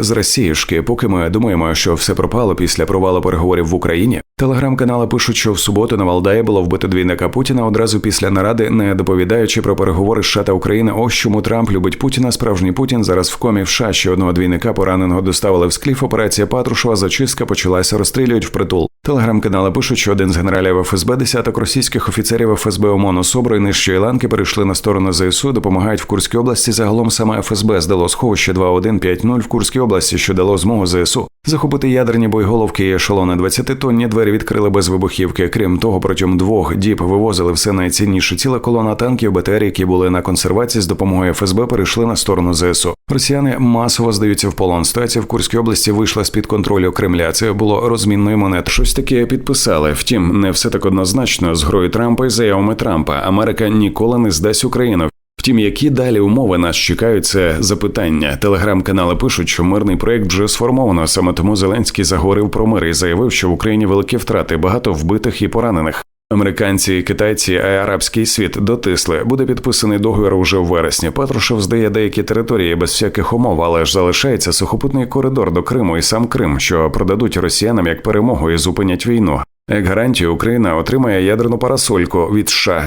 з Росіюшки, поки ми думаємо, що все пропало після провалу переговорів в Україні. Телеграм-канали пишуть, що в суботу на Валдаї було вбито двійника Путіна одразу після наради, не доповідаючи про переговори США та України. Ось чому Трамп любить Путіна. Справжній Путін зараз в комі в США. Ще одного двійника пораненого доставили в скліф. Операція Патрушева зачистка почалася. Розстрілюють впритул. Телеграм-канали пишуть, що один з генералів ФСБ, десяток російських офіцерів ФСБ ОМОН особри нижчої ланки перейшли на сторону ЗСУ, допомагають в Курській області. Загалом саме ФСБ здало сховище 2150 в Курській області, що дало змогу ЗСУ захопити ядерні боєголовки і ешелони 20-тонні двері відкрили без вибухівки. Крім того, протягом двох діб вивозили все найцінніше. Ціла колона танків БТР, які були на консервації з допомогою ФСБ, перейшли на сторону ЗСУ. Росіяни масово здаються в полон. Ситуація в Курській області вийшла з під контролю Кремля. Це було розмінною монет. Щось таке підписали. Втім, не все так однозначно з грою Трампа і заявами Трампа. Америка ніколи не здасть Україну. Втім, які далі умови нас чекають, це запитання. Телеграм-канали пишуть, що мирний проект вже сформовано. Саме тому Зеленський заговорив про мир і заявив, що в Україні великі втрати, багато вбитих і поранених. Американці, китайці, а арабський світ дотисли. Буде підписаний договір уже в вересні. Патрушев здає деякі території без всяких умов, але ж залишається сухопутний коридор до Криму і сам Крим, що продадуть росіянам як перемогу і зупинять війну. Як гарантію, Україна отримає ядерну парасольку від США.